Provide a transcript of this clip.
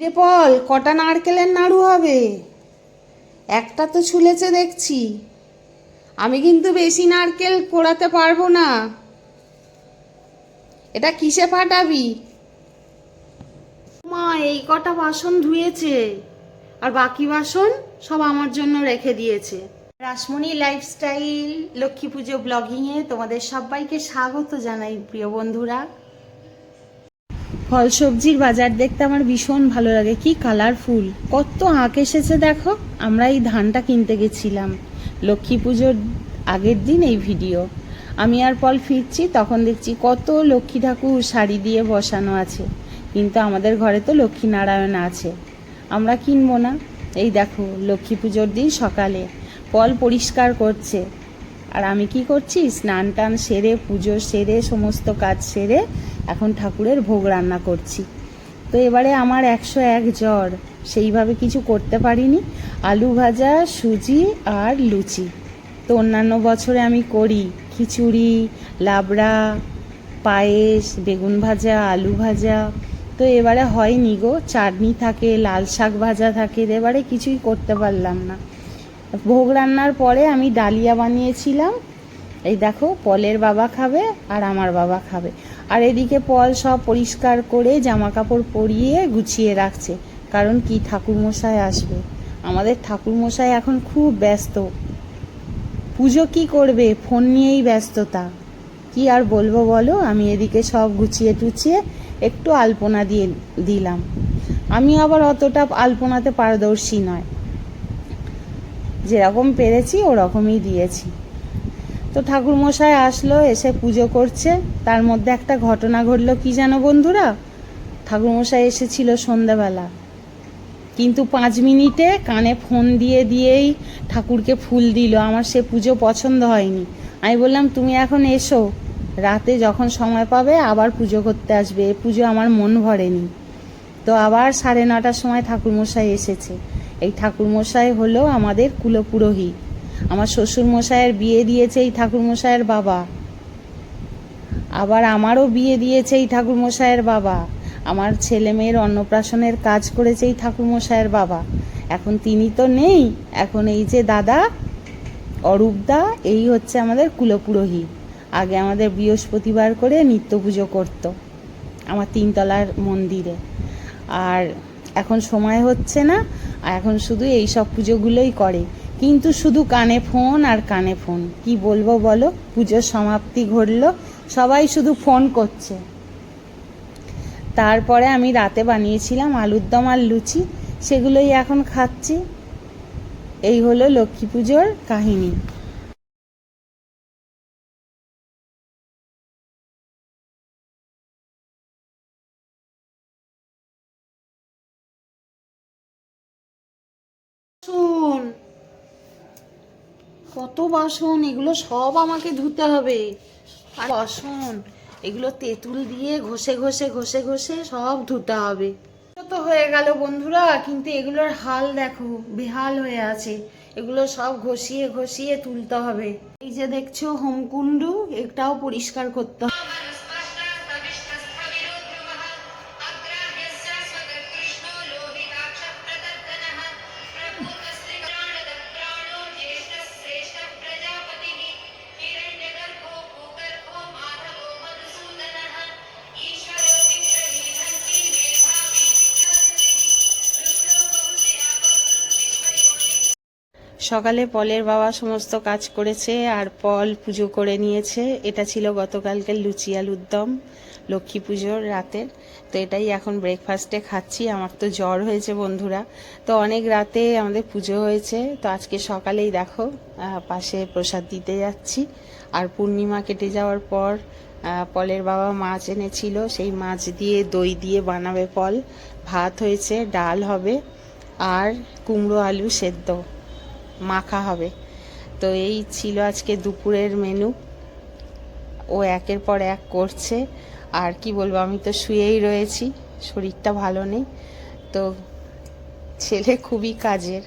রে পল, কটা নারকেলের নাড়ু হবে? একটা তো ছুলেছে দেখছি। আমি কিন্তু বেশি নারকেল কোড়াতে পারব না। এটা কিসে ফাটাবি? মা, এই কটা বাসন ধুয়েছে। আর বাকি বাসন সব আমার জন্য রেখে দিয়েছে। রাসমণি লাইফস্টাইল, লক্ষ্মী পুজো ব্লগিংয়ে তোমাদের সবাইকে স্বাগত জানাই, প্রিয় বন্ধুরা। ফল সবজির বাজার দেখতে আমার ভীষণ ভালো লাগে। কি কালারফুল কত আঁক এসেছে দেখো। আমরা এই ধানটা কিনতে গেছিলাম। লক্ষ্মী পুজোর আগের দিন এই ভিডিও আমি আর পল ফিরছি, তখন দেখছি কত লক্ষ্মী ঠাকুর শাড়ি দিয়ে বসানো আছে। কিন্তু আমাদের ঘরে তো লক্ষ্মী নারায়ণ আছে। আমরা কিনবো না। এই দেখো, লক্ষ্মী পুজোর দিন সকালে। পল পরিষ্কার করছে। আর আমি কি করছি? স্নান টান সেরে, পুজো সেরে, সমস্ত কাজ সেরে এখন ঠাকুরের ভোগ রান্না করছি। তো এবারে আমার একশো এক জ্বর, সেইভাবে কিছু করতে পারিনি। আলু ভাজা, সুজি আর লুচি। তো অন্যান্য বছরে আমি করি খিচুড়ি, লাবড়া, পায়েস, বেগুন ভাজা, আলু ভাজা। তো এবারে হয়নি গো, চাটনি থাকে, লাল শাক ভাজা থাকে, এবারে কিছুই করতে পারলাম না। ভোগ রান্নার পরে আমি ডালিয়া বানিয়েছিলাম। এই দেখো, পলের বাবা খাবে আর আমার বাবা খাবে। আর এদিকে পল সব পরিষ্কার করে জামা কাপড় পরিয়ে গুছিয়ে রাখছে। কারণ কি? ঠাকুরমশাই আসবে। আমাদের ঠাকুরমশাই এখন খুব ব্যস্ত। পুজো কি করবে? ফোন নিয়েই ব্যস্ততা। কি আর বলব বলো? আমি এদিকে সব গুছিয়ে টুছিয়ে একটু আলপনা দিয়ে দিলাম। আমি আবার অতটা আলপনাতে পারদর্শী নয়। যেরকম পেরেছি, ওরকমই দিয়েছি। তো ঠাকুরমশাই আসলো, এসে পুজো করছে। তার মধ্যে একটা ঘটনা ঘটলো, কি জানো বন্ধুরা? ঠাকুরমশাই এসেছিল সন্ধ্যাবেলা। কিন্তু পাঁচ মিনিটে কানে ফোন দিয়ে দিয়েই ঠাকুরকে ফুল দিল। আমার সে পুজো পছন্দ হয়নি। আমি বললাম, তুমি এখন এসো। রাতে যখন সময় পাবে, আবার পুজো করতে আসবে। এ পুজো আমার মন ভরেনি। তো আবার সাড়ে নটার সময় ঠাকুরমশাই এসেছে। এই ঠাকুরমশাই হলো আমাদের কুলপুরোহিত আমার শ্বশুর মশাইয়ের বিয়ে দিয়েছে এই ঠাকুরমশাইয়ের বাবা। আবার আমারও বিয়ে দিয়েছে এই ঠাকুরমশাইয়ের বাবা। আমার ছেলে মেয়ের অন্নপ্রাশনের কাজ করেছে এই ঠাকুরমশাইয়ের বাবা। এখন তিনি তো নেই, এখন এই যে দাদা, অরূপদা, এই হচ্ছে আমাদের কুলপুরোহিত আগে আমাদের বৃহস্পতিবার করে নিত্য পুজো করতো, আমার তিনতলার মন্দিরে। আর এখন সময় হচ্ছে না এখন শুধু এই সব পুজোগুলোই করে। কিন্তু শুধু কানে ফোন আর কানে ফোন। কি বলব বলো? পুজোর সমাপ্তি ঘটল, সবাই শুধু ফোন করছে। তারপরে আমি রাতে বানিয়েছিলাম আলুর দম আর লুচি, সেগুলোই এখন খাচ্ছি। এই হলো লক্ষ্মী পুজোর কাহিনী। কত বাসন, এগুলো সব আমাকে ধুতে হবে। আর বাসন, এগুলো তেঁতুল দিয়ে ঘষে ঘষে ঘষে ঘষে সব ধুতে হবে। তো হয়ে গেল বন্ধুরা, কিন্তু এগুলোর হাল দেখো, বেহাল হয়ে আছে। এগুলো সব ঘষিয়ে ঘষিয়ে তুলতে হবে। এই যে দেখছ, হোমকুণ্ডু, এটাও পরিষ্কার করতে হবে। সকালে পলের বাবা সমস্ত কাজ করেছে আর পল পুজো করে নিয়েছে। এটা ছিল গতকালকের লুচি আলুর লক্ষ্মী পুজোর রাতের। তো এটাই এখন ব্রেকফাস্টে খাচ্ছি। আমার তো জ্বর হয়েছে বন্ধুরা। তো অনেক রাতে আমাদের পুজো হয়েছে। তো আজকে সকালেই দেখো পাশে প্রসাদ দিতে যাচ্ছি। আর পূর্ণিমা কেটে যাওয়ার পর পলের বাবা মাছ এনেছিল। সেই মাছ দিয়ে দই দিয়ে বানাবে পল। ভাত হয়েছে, ডাল হবে, আর কুমড়ো আলু সেদ্ধ। মাখা হবে। তো এই ছিল আজকে দুপুরের মেনু ও একের পর এক করছে। আর কি বলব, আমি তো শুয়েই রয়েছি, শরীরটা ভালো নেই। তো ছেলে খুবই কাজের।